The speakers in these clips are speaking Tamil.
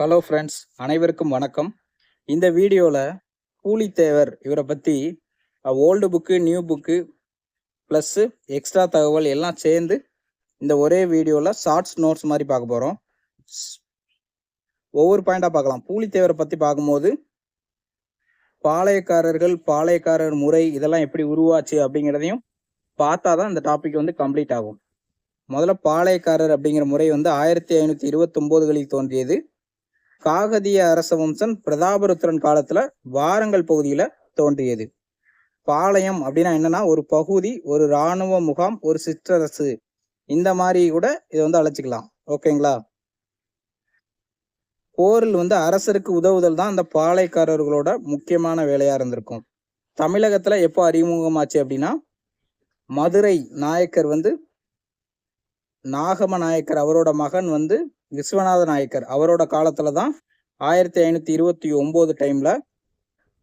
ஹலோ ஃப்ரெண்ட்ஸ் அனைவருக்கும் வணக்கம். இந்த வீடியோவில் கூலித்தேவர் இவரை பற்றி old book new book plus extra தகவல் எல்லாம் சேர்ந்து இந்த ஒரே வீடியோவில் ஷார்ட்ஸ் நோட்ஸ் மாதிரி பார்க்க போகிறோம் ஒவ்வொரு பாயிண்டாக பார்க்கலாம். பூலித்தேவரை பற்றி பார்க்கும்போது பாளையக்காரர்கள் பாளையக்காரர் முறை இதெல்லாம் எப்படி உருவாச்சு அப்படிங்கிறதையும் பார்த்தா தான் இந்த டாபிக் வந்து கம்ப்ளீட் ஆகும். முதல்ல பாளையக்காரர் அப்படிங்கிற முறை வந்து ஆயிரத்தி ஐநூற்றி இருபத்தொம்போதுகளில் தோன்றியது. காகதிய அரச வம்சன் பிரதாபருத்திரன் காலத்துல வாரங்கல் பகுதியில தோன்றியது. பாளையம் அப்படின்னா என்னன்னா ஒரு பகுதி ஒரு இராணுவ முகாம் ஒரு சிற்றரசு. இந்த மாதிரி கூட இதை வந்து அழைச்சிக்கலாம். ஓகேங்களா? போரில் வந்து அரசருக்கு உதவுதல் தான் அந்த பாளையக்காரர்களோட முக்கியமான வேலையா இருந்திருக்கும். தமிழகத்துல எப்போ அறிமுகமாச்சு அப்படின்னா மதுரை நாயக்கர் வந்து நாகம நாயக்கர் அவரோட மகன் வந்து விஸ்வநாத நாயக்கர் அவரோட காலத்துல தான் ஆயிரத்தி ஐநூத்தி இருபத்தி ஒன்பது டைம்ல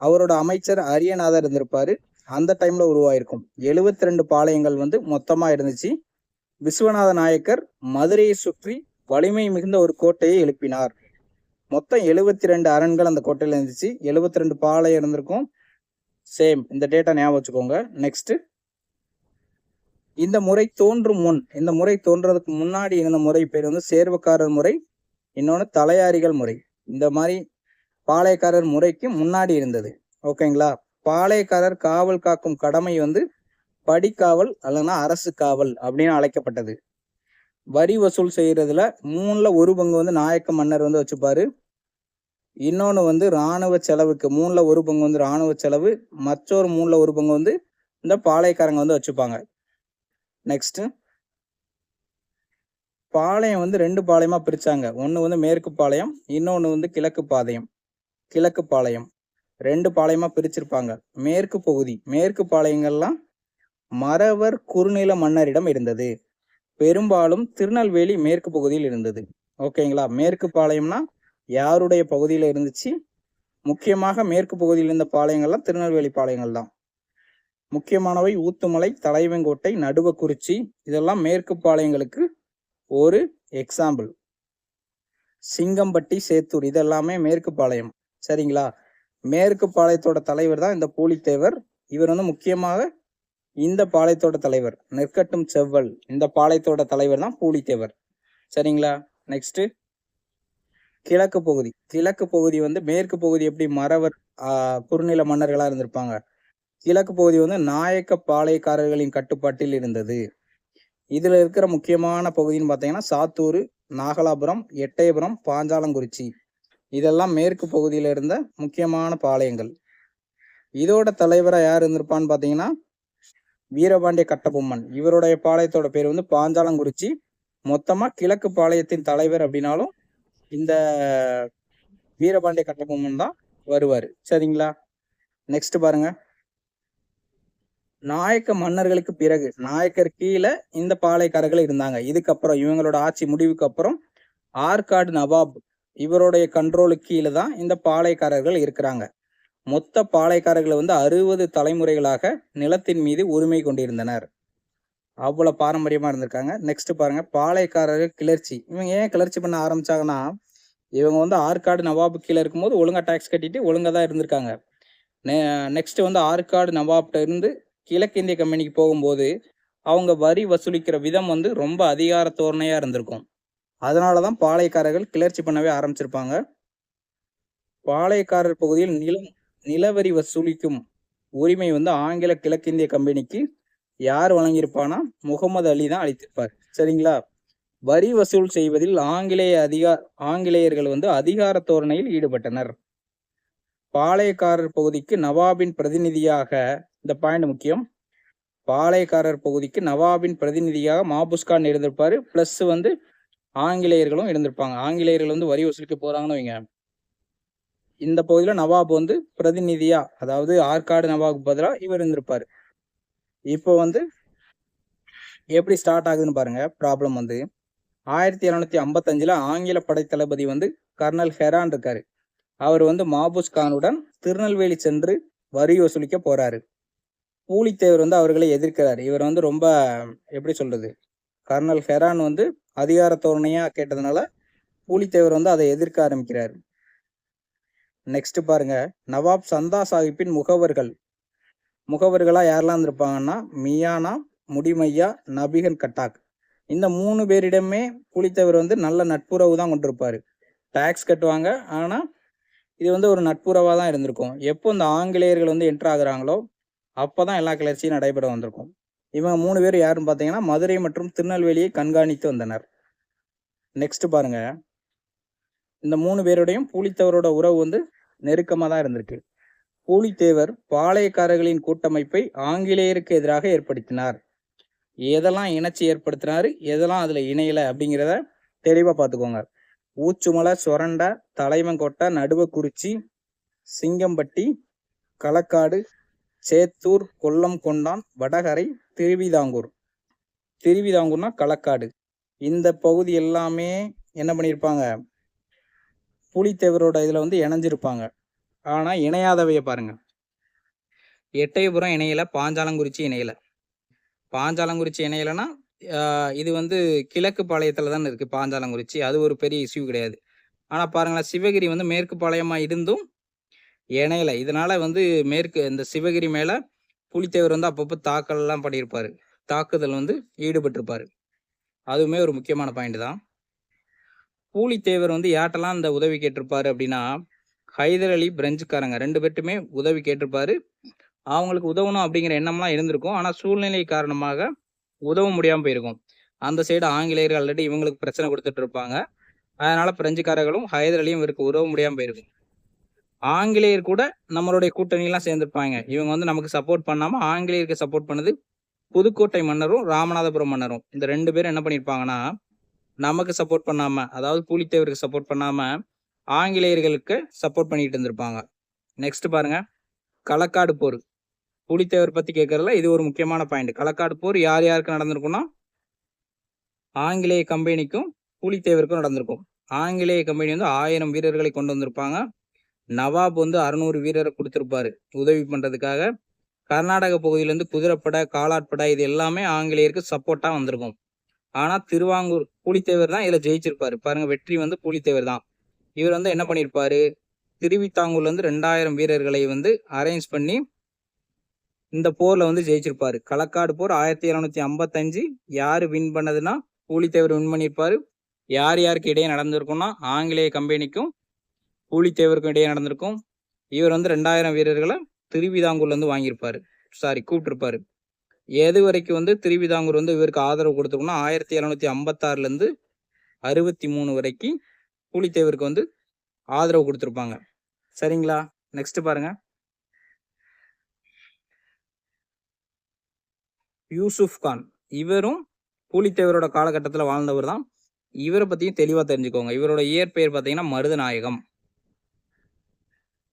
அவரோட அமைச்சர் அரியநாதர் இருந்திருப்பாரு. அந்த டைம்ல உருவாயிருக்கும். எழுபத்தி ரெண்டு பாளையங்கள் வந்து மொத்தமா இருந்துச்சு. விஸ்வநாத நாயக்கர் மதுரையை சுற்றி வலிமை மிகுந்த ஒரு கோட்டையை எழுப்பினார். மொத்தம் எழுபத்தி ரெண்டு அரண்கள் அந்த கோட்டையில இருந்துச்சு. எழுபத்தி ரெண்டு பாளையம் இருந்திருக்கும். சேம் இந்த டேட்டா ஞாபகம் வச்சுக்கோங்க. நெக்ஸ்ட் இந்த முறை தோன்றும் முன் இந்த முறை தோன்றதுக்கு முன்னாடி இருந்த முறை பேர் வந்து சேர்வக்காரர் முறை இன்னொன்று தலையாரிகள் முறை. இந்த மாதிரி பாளையக்காரர் முறைக்கு முன்னாடி இருந்தது. ஓகேங்களா பாளையக்காரர் காவல் காக்கும் கடமை வந்து படிக்காவல் அல்லனா அரசு காவல் அப்படின்னு அழைக்கப்பட்டது. வரி வசூல் செய்கிறதுல மூணில் ஒரு பங்கு வந்து நாயக்க மன்னர் வந்து வச்சுப்பாரு. இன்னொன்று வந்து இராணுவ செலவுக்கு மூணில் ஒரு பங்கு வந்து இராணுவ செலவு மற்றொரு மூணில் ஒரு பங்கு வந்து இந்த பாளையக்காரங்க வந்து வச்சுப்பாங்க. நெக்ஸ்ட்டு பாளையம் வந்து ரெண்டு பாளையமாக பிரித்தாங்க ஒன்று வந்து மேற்கு பாளையம் இன்னொன்று வந்து கிழக்கு பாளையம் கிழக்கு பாளையம். ரெண்டு பாளையமாக பிரிச்சிருப்பாங்க. மேற்கு பகுதி மேற்கு பாளையங்கள்லாம் மறவர் குறுநில மன்னரிடம் இருந்தது. பெரும்பாலும் திருநெல்வேலி மேற்கு பகுதியில் இருந்தது. ஓகேங்களா? மேற்கு பாளையம்னா யாருடைய பகுதியில் இருந்துச்சு? முக்கியமாக மேற்கு பகுதியில் இருந்த பாளையங்கள்லாம் திருநெல்வேலி பாளையங்கள் தான் முக்கியமானவை ஊத்துமலை தலைவங்கோட்டை நடுவக்குறிச்சி. இதெல்லாம் மேற்கு பாளையங்களுக்கு ஒரு எக்ஸாம்பிள் சிங்கம்பட்டி சேத்தூர் இதெல்லாமே மேற்கு பாளையம். சரிங்களா? மேற்கு பாளையத்தோட தலைவர் தான் இந்த பூலித்தேவர். இவர் வந்து முக்கியமாக இந்த பாளையத்தோட தலைவர். நெற்கட்டும் செவ்வல். இந்த பாளையத்தோட தலைவர் தான் பூலித்தேவர். சரிங்களா? நெக்ஸ்ட் கிழக்கு பகுதி. கிழக்கு பகுதி வந்து மேற்கு பகுதி எப்படி மறவர் குறுநில மன்னர்களாக இருந்திருப்பாங்க? கிழக்கு பகுதி வந்து நாயக்க பாளையக்காரர்களின் கட்டுப்பாட்டில் இருந்தது. இதில் இருக்கிற முக்கியமான பகுதின்னு பார்த்தீங்கன்னா சாத்தூர் நாகலாபுரம் எட்டயபுரம் பாஞ்சாலங்குறிச்சி. இதெல்லாம் மேற்கு பகுதியில் இருந்த முக்கியமான பாளையங்கள். இதோட தலைவராக யார் இருந்திருப்பான்னு பார்த்தீங்கன்னா வீரபாண்டிய கட்டபொம்மன். இவருடைய பாளையத்தோட பேர் வந்து பாஞ்சாலங்குறிச்சி. மொத்தமாக கிழக்கு பாளையத்தின் தலைவர் அப்படின்னாலும் இந்த வீரபாண்டிய கட்டபொம்மன் தான் வருவார். சரிங்களா? நெக்ஸ்ட் பாருங்கள் நாயக்க மன்னர்களுக்கு பிறகு நாயக்கர் கீழே இந்த பாளையக்காரர்கள் இருந்தாங்க. இதுக்கப்புறம் இவங்களோட ஆட்சி முடிவுக்கு அப்புறம் ஆற்காடு நவாப் இவருடைய கண்ட்ரோலுக்கு கீழே தான் இந்த பாளையக்காரர்கள் இருக்கிறாங்க. மொத்த பாளையக்காரர்கள் வந்து அறுபது தலைமுறைகளாக நிலத்தின் மீது உரிமை கொண்டிருந்தனர். அவ்வளவு பாரம்பரியமா இருந்திருக்காங்க. நெக்ஸ்ட் பாருங்க. பாளையக்காரர்கள் கிளர்ச்சி. இவங்க ஏன் கிளர்ச்சி பண்ண ஆரம்பிச்சாங்கன்னா இவங்க வந்து ஆற்காடு நவாபு கீழே இருக்கும்போது ஒழுங்காக டேக்ஸ் கட்டிட்டு ஒழுங்காக தான் இருந்திருக்காங்க. நெக்ஸ்ட் வந்து ஆற்காடு நவாப்ட இருந்து கிழக்கிந்திய கம்பெனிக்கு போகும்போது அவங்க வரி வசூலிக்கிற விதம் வந்து ரொம்ப அதிகார தோரணையாக இருந்திருக்கும். அதனால தான் பாளையக்காரர்கள் கிளர்ச்சி பண்ணவே ஆரம்பிச்சிருப்பாங்க. பாளையக்காரர் பகுதியில் நிலம் நிலவரி வசூலிக்கும் உரிமை வந்து ஆங்கில கிழக்கிந்திய கம்பெனிக்கு யார் வழங்கியிருப்பானா முகமது அலி தான் அளித்திருப்பார். சரிங்களா? வரி வசூல் செய்வதில் ஆங்கிலேய அதிகா ஆங்கிலேயர்கள் வந்து அதிகார தோரணையில் ஈடுபட்டனர். பாளையக்காரர் பகுதிக்கு நவாபின் பிரதிநிதியாக இந்த பாயிண்ட் முக்கியம். பாளையக்காரர் பகுதிக்கு நவாபின் பிரதிநிதியாக மாபுஸ்கான் இருந்திருப்பாரு. பிளஸ் வந்து ஆங்கிலேயர்களும் இருந்திருப்பாங்க. ஆங்கிலேயர்கள் வந்து வரி வசூலிக்க போறாங்கன்னு வைங்க. இந்த பகுதியில நவாப் வந்து பிரதிநிதியா அதாவது ஆற்காடு நவாபுக்கு பதிலாக இவர் இருந்திருப்பாரு. இப்போ வந்து எப்படி ஸ்டார்ட் ஆகுதுன்னு பாருங்க. ப்ராப்ளம் வந்து ஆயிரத்தி எழுநூத்தி ஐம்பத்தஞ்சுல ஆங்கில படைத்தளபதி வந்து கர்னல் ஹெரான் இருக்காரு. அவர் வந்து மாபூஸ் கானுடன் திருநெல்வேலி சென்று வரி வசூலிக்க போறாரு. பூலித்தேவர் வந்து அவர்களை எதிர்க்கிறார். இவர் வந்து ரொம்ப எப்படி சொல்றது கர்னல் ஹெரான் வந்து அதிகார தோரணையா கேட்டதுனால பூலித்தேவர் வந்து அதை எதிர்க்க ஆரம்பிக்கிறார். நெக்ஸ்ட் பாருங்க. நவாப் சந்தா சாஹிப்பின் முகவர்கள். முகவர்களா யாரெல்லாம் இருந்திருப்பாங்கன்னா மியானா முடிமையா நபிகன் கட்டாக். இந்த மூணு பேரிடமே புலித்தேவர் வந்து நல்ல நட்புறவு தான் கொண்டிருப்பாரு. டாக்ஸ் கட்டுவாங்க. ஆனா இது வந்து ஒரு நட்புறவாக தான் இருந்திருக்கும். எப்போ இந்த ஆங்கிலேயர்கள் வந்து என்ட்ரு ஆகுறாங்களோ அப்பதான் எல்லா கிளர்ச்சியும் நடைபெற வந்திருக்கும். இவங்க மூணு பேர் யாருன்னு பார்த்தீங்கன்னா மதுரை மற்றும் திருநெல்வேலியை கண்காணித்து வந்தனர். நெக்ஸ்ட் பாருங்க. இந்த மூணு பேருடையும் பூலித்தேவரோட உறவு வந்து நெருக்கமாக தான் இருந்திருக்கு. பூலித்தேவர் பாளையக்காரர்களின் கூட்டமைப்பை ஆங்கிலேயருக்கு எதிராக ஏற்படுத்தினார். எதெல்லாம் இணைச்சி ஏற்படுத்தினாரு எதெல்லாம் அதில் இணையலை அப்படிங்கிறத தெளிவாக பார்த்துக்கோங்க ஊச்சுமலை சொரண்டை தலைவங்கொட்டை நடுவக்குறிச்சி சிங்கம்பட்டி களக்காடு சேத்தூர் கொல்லம் கொண்டான் வடகரை திருவிதாங்கூர். திருவிதாங்கூர்னா களக்காடு. இந்த பகுதி எல்லாமே என்ன பண்ணியிருப்பாங்க புலித்தேவரோட இதில் வந்து இணைஞ்சிருப்பாங்க. ஆனால் இணையாதவையை பாருங்க. எட்டயபுரம் இணையில பாஞ்சாலங்குறிச்சி இணையில. பாஞ்சாலங்குறிச்சி இணையிலனா இது வந்து கிழக்கு பாளையத்தில் தானே இருக்குது பாஞ்சாலங்குறிச்சி. அது ஒரு பெரிய இஷ்யூ கிடையாது. ஆனால் பாருங்களேன் சிவகிரி வந்து மேற்கு பாளையமாக இருந்தும் இணையில. இதனால் வந்து மேற்கு இந்த சிவகிரி மேலே புலித்தேவர் வந்து அப்பப்போ தாக்கல்லாம் பண்ணியிருப்பார். தாக்குதல் வந்து ஈடுபட்டிருப்பார். அதுவுமே ஒரு முக்கியமான பாயிண்ட் தான். பூலித்தேவர் வந்து யார்ட்டெல்லாம் இந்த உதவி கேட்டிருப்பாரு அப்படின்னா ஹைதர் அலி பிரெஞ்சுக்காரங்க. ரெண்டு பேர்ட்டுமே உதவி கேட்டிருப்பாரு. அவங்களுக்கு உதவணும் அப்படிங்கிற எண்ணம்லாம் இருந்திருக்கும். ஆனால் சூழ்நிலை காரணமாக உதவ முடியாமல் போயிருக்கும். அந்த சைடு ஆங்கிலேயர்கள் ஆல்ரெடி இவங்களுக்கு பிரச்சனை கொடுத்துட்டு இருப்பாங்க. அதனால பிரெஞ்சுக்காரர்களும் ஹைதர் அலியும் இவருக்கு உதவ முடியாமல் போயிருக்கும். ஆங்கிலேயர் கூட நம்மளுடைய கூட்டணியெல்லாம் சேர்ந்துருப்பாங்க. இவங்க வந்து நமக்கு சப்போர்ட் பண்ணாமல் ஆங்கிலேயருக்கு சப்போர்ட் பண்ணது புதுக்கோட்டை மன்னரும் ராமநாதபுரம் மன்னரும். இந்த ரெண்டு பேரும் என்ன பண்ணியிருப்பாங்கன்னா நமக்கு சப்போர்ட் பண்ணாம அதாவது பூலித்தேவருக்கு சப்போர்ட் பண்ணாம ஆங்கிலேயர்களுக்கு சப்போர்ட் பண்ணிட்டு இருந்திருப்பாங்க. நெக்ஸ்ட் பாருங்க. களக்காடு போர். புலித்தேவர் பத்தி கேட்கறதுல இது ஒரு முக்கியமான பாயிண்ட் களக்காடு போர் யார் யாருக்கு நடந்திருக்குன்னா ஆங்கிலேய கம்பெனிக்கும் புலித்தேவருக்கும் நடந்திருக்கும். ஆங்கிலேய கம்பெனி வந்து ஆயிரம் வீரர்களை கொண்டு வந்திருப்பாங்க. நவாப் வந்து அறுநூறு வீரரை கொடுத்துருப்பாரு உதவி பண்றதுக்காக. கர்நாடக பகுதியிலேருந்து குதிரைப்படை காலாட்படை இது எல்லாமே ஆங்கிலேயருக்கு சப்போர்ட்டா வந்திருக்கும். ஆனா திருவாங்கூர் புலித்தேவர் தான் இதுல ஜெயிச்சிருப்பாரு. பாருங்க வெற்றி வந்து புலித்தேவர் தான். இவர் வந்து என்ன பண்ணியிருப்பாரு திருவித்தாங்கூர்ல இருந்து ரெண்டாயிரம் வீரர்களை வந்து அரேஞ்ச் பண்ணி இந்த போர்ல வந்து ஜெயிச்சிருப்பாரு. களக்காடு போர் ஆயிரத்தி இருநூத்தி ஐம்பத்தஞ்சு யாரு வின் பண்ணதுன்னா பூலித்தேவர் வின் பண்ணியிருப்பாரு. யார் யாருக்கு இடையே நடந்திருக்கும்னா ஆங்கிலேய கம்பெனிக்கும் பூலித்தேவருக்கும் இடையே நடந்திருக்கும். இவர் வந்து ரெண்டாயிரம் வீரர்களை திருவிதாங்கூர்ல இருந்து வாங்கியிருப்பாரு. சாரி கூப்பிட்டுருப்பாரு. எது வரைக்கும் வந்து திருவிதாங்கூர் வந்து இவருக்கு ஆதரவு கொடுத்துருக்கோம்னா ஆயிரத்தி எழுநூத்தி ஐம்பத்தாறுல இருந்து அறுபத்தி மூணு வரைக்கும் பூலித்தேவருக்கு வந்து ஆதரவு கொடுத்துருப்பாங்க. சரிங்களா? நெக்ஸ்ட் பாருங்க. யூசுப் கான். இவரும் பூலித்தேவரோட காலகட்டத்தில் வாழ்ந்தவர் தான். இவரை பற்றியும் தெளிவாக தெரிஞ்சுக்கோங்க. இவரோட இயற்பெயர் பார்த்தீங்கன்னா மருதநாயகம்.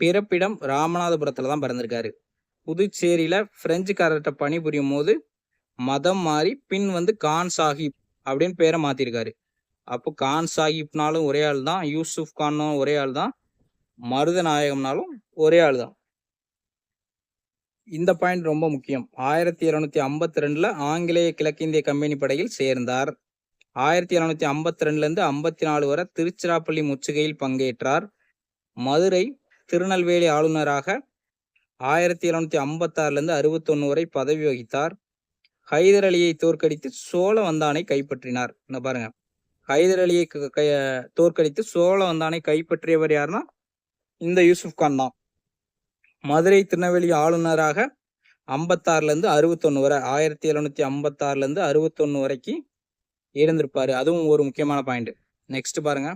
பிறப்பிடம் ராமநாதபுரத்தில் தான் பிறந்திருக்காரு. புதுச்சேரியில் பிரெஞ்சுக்காரர்கிட்ட பணிபுரியும் போது மதம் மாறி பின் வந்து கான் சாஹிப் அப்படின்னு பேரை மாற்றிருக்காரு அப்போ கான் சாஹிப்னாலும் ஒரே ஆள் தான் யூசுப் கானும் ஒரே ஆள் தான் மருதநாயகம்னாலும் ஒரே ஆள் தான் இந்த பாயிண்ட் ரொம்ப முக்கியம். ஆயிரத்தி இருநூத்தி ஐம்பத்தி ரெண்டுல ஆங்கிலேய கிழக்கிந்திய கம்பெனி படையில் சேர்ந்தார். ஆயிரத்தி இருநூத்தி ஐம்பத்தி ரெண்டுல இருந்து ஐம்பத்தி நாலு வரை திருச்சிராப்பள்ளி முற்றுகையில் பங்கேற்றார். மதுரை திருநெல்வேலி ஆளுநராக ஆயிரத்தி இருநூத்தி ஐம்பத்தாறுலேருந்து அறுபத்தொன்று அறுபத்தொன்னு வரை பதவி வகித்தார். ஹைதர் அலியை தோற்கடித்து சோழ வந்தானை கைப்பற்றினார். இந்த பாருங்க. ஹைதர் அலியை க- கை- தோற்கடித்து சோழ வந்தானை கைப்பற்றியவர் யாருன்னா இந்த யூசுப் கான் தான். மதுரை திருநெல்வேலி ஆளுநராக ஐம்பத்தாறுலேருந்து இருந்து அறுபத்தொன்னு வரை ஆயிரத்தி எழுநூத்தி ஐம்பத்தாறுலேருந்து அறுபத்தொன்று அறுபத்தொன்னு வரைக்கும் இருந்திருப்பார். அதுவும் ஒரு முக்கியமான பாயிண்ட் நெக்ஸ்ட் பாருங்க.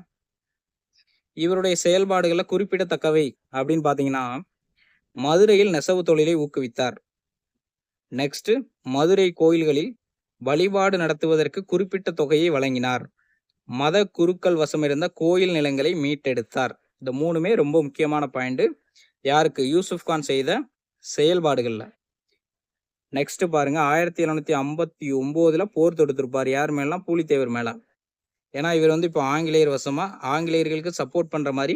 இவருடைய செயல்பாடுகளை குறிப்பிடத்தக்கவை அப்படின்னு பார்த்தீங்கன்னா மதுரையில் நெசவு தொழிலை ஊக்குவித்தார். நெக்ஸ்ட் மதுரை கோயில்களில் வழிபாடு நடத்துவதற்கு குறிப்பிட்ட தொகையை வழங்கினார். மத குருக்கள் வசமிருந்த கோயில் நிலங்களை மீட்டெடுத்தார். இந்த மூணுமே ரொம்ப முக்கியமான பாயிண்ட் யாருக்கு? யூசுப் கான் செய்த செயல்பாடுகள்ல. நெக்ஸ்ட் பாருங்க. ஆயிரத்தி எழுநூத்தி ஐம்பத்தி ஒம்போதில் போர் தொடுத்திருப்பார். யார் மேலாம் பூலித்தேவர் மேல. ஏன்னா இவர் வந்து இப்போ ஆங்கிலேயர் வசமா ஆங்கிலேயர்களுக்கு சப்போர்ட் பண்ற மாதிரி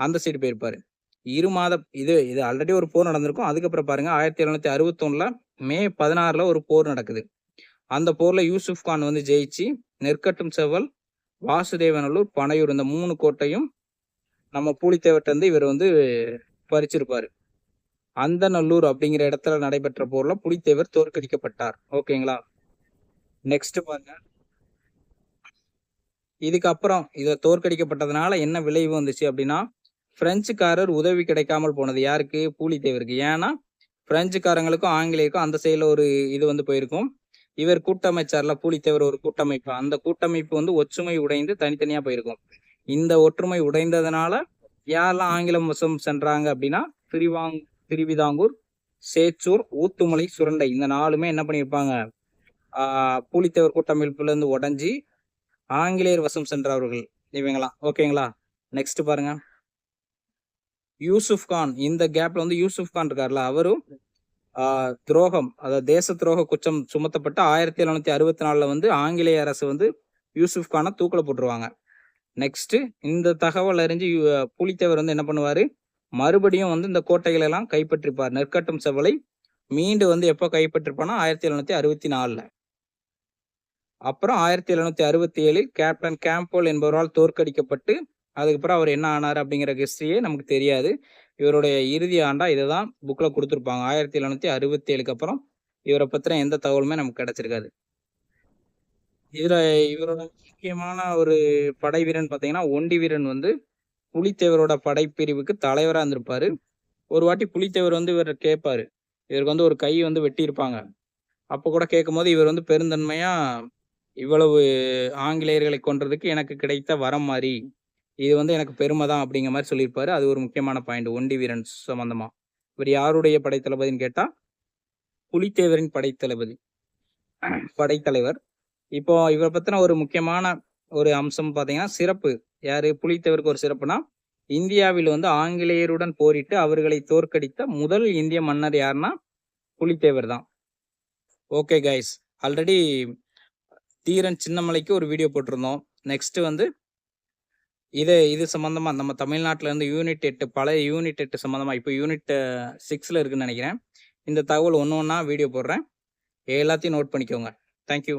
அந்த சைடு போயிருப்பாரு. இரு மாத இது இது ஆல்ரெடி ஒரு போர் நடந்திருக்கும். அதுக்கப்புறம் பாருங்க. ஆயிரத்தி எழுநூத்தி அறுபத்தொன்னுல மே பதினாறுல ஒரு போர் நடக்குது. அந்த போர்ல யூசுப் கான் வந்து ஜெயிச்சு நெற்கட்டும் செவல் வாசுதேவனூர் பனையூர் இந்த மூணு கோட்டையும் நம்ம பூலித்தேவர்கிட்ட இருந்து இவர் வந்து பறிச்சிருப்பாரு. அந்த நல்லூர் அப்படிங்கிற இடத்துல நடைபெற்ற போர்ல புலித்தேவர் தோற்கடிக்கப்பட்டார். ஓகேங்களா? நெக்ஸ்ட் பாருங்க. இதுக்கப்புறம் இதை தோற்கடிக்கப்பட்டதுனால என்ன விளைவு வந்துச்சு அப்படின்னா பிரெஞ்சுக்காரர் உதவி கிடைக்காமல் போனது யாருக்கு? பூலித்தேவருக்கு. ஏன்னா பிரெஞ்சுக்காரங்களுக்கும் ஆங்கிலேயருக்கும் அந்த சைடில் ஒரு இது வந்து போயிருக்கும். இவர் கூட்டமைச்சார்ல பூலித்தேவர் ஒரு கூட்டமைப்பு. அந்த கூட்டமைப்பு வந்து ஒற்றுமை உடைந்து தனித்தனியா போயிருக்கும். இந்த ஒற்றுமை உடைந்ததுனால யாரெல்லாம் ஆங்கிலம் வசம் சென்றாங்க அப்படின்னா திரிவாங் திருவிதாங்கூர் சேச்சூர் ஊத்துமலை சுரண்டை இந்த நாலுமே என்ன பண்ணியிருப்பாங்க? பூலித்தேவர் கூட்டமைப்புலேருந்து உடஞ்சி ஆங்கிலேயர் வசம் சென்றவர்கள் இவங்களாம் ஓகேங்களா? நெக்ஸ்ட் பாருங்க. யூசுப் கான். இந்த கேப்ல வந்து யூசுப் கான் இருக்கார்ல அவரும் துரோகம் அதாவது தேச துரோக குற்றம் சுமத்தப்பட்டு ஆயிரத்தி எழுநூத்தி அறுபத்தி நாலுல வந்து ஆங்கிலேய அரசு வந்து யூசுப் கானை தூக்கில போட்டுருவாங்க. நெக்ஸ்ட்டு இந்த தகவல் அறிஞ்சு புலித்தேவர் வந்து என்ன பண்ணுவார்? மறுபடியும் வந்து இந்த கோட்டைகளை எல்லாம் கைப்பற்றிப்பார். நெற்கட்டும் செவலை மீண்டு வந்து எப்போ கைப்பற்றிருப்பானா ஆயிரத்தி எழுநூத்தி அறுபத்தி நாலில். அப்புறம் ஆயிரத்தி எழுநூத்தி அறுபத்தி ஏழில் கேப்டன் கேம்போல் என்பவரால் தோற்கடிக்கப்பட்டு அதுக்கப்புறம் அவர் என்ன ஆனார் அப்படிங்கிற ஹிஸ்டரியே நமக்கு தெரியாது. இவருடைய இறுதி ஆண்டா இதை தான் புக்கில் கொடுத்துருப்பாங்க. ஆயிரத்தி எழுநூத்தி அறுபத்தி ஏழுக்கு அப்புறம் இவரை பற்றின எந்த தகவலுமே நமக்கு கிடைச்சிருக்காது. இதுல இவரோட முக்கியமான ஒரு படை வீரன் பார்த்தீங்கன்னா ஒண்டி வீரன் வந்து புலித்தேவரோட படைப்பிரிவுக்கு தலைவராக இருந்திருப்பாரு. ஒரு வாட்டி புலித்தேவர் வந்து இவர் கேட்பாரு இவருக்கு வந்து ஒரு கை வந்து வெட்டியிருப்பாங்க. அப்போ கூட கேட்கும்போது இவர் வந்து பெருந்தன்மையா இவ்வளவு ஆங்கிலேயர்களை கொன்றதுக்கு எனக்கு கிடைத்த வரம் மாதிரி இது வந்து எனக்கு பெருமை தான் அப்படிங்கிற மாதிரி சொல்லியிருப்பாரு. அது ஒரு முக்கியமான பாயிண்ட் ஒண்டி வீரன் சம்பந்தமா. இவர் யாருடைய படைத்தளபதின்னு கேட்டா புலித்தேவரின் படைத்தளபதி படைத்தலைவர் இப்போ இவரை பத்தின ஒரு முக்கியமான ஒரு அம்சம் பார்த்தீங்கன்னா சிறப்பு. யாரு? புலித்தேவருக்கு ஒரு சிறப்புனா இந்தியாவில் வந்து ஆங்கிலேயருடன் போரிட்டு அவர்களை தோற்கடித்த முதல் இந்திய மன்னர் யாருன்னா புலித்தேவர் தான். ஓகே கைஸ் ஆல்ரெடி தீரன் சின்னமலைக்கு ஒரு வீடியோ போட்டிருந்தோம். நெக்ஸ்ட் வந்து இது இது சம்மந்தமாக நம்ம தமிழ்நாட்டில் இருந்து யூனிட் எட்டு பழைய யூனிட் எட்டு சம்மந்தமாக இப்போ யூனிட் சிக்ஸில் இருக்குன்னு நினைக்கிறேன். இந்த தகவல் ஒன்று ஒன்றா வீடியோ போடுறேன். எல்லாத்தையும் நோட் பண்ணிக்கோங்க. தேங்க்யூ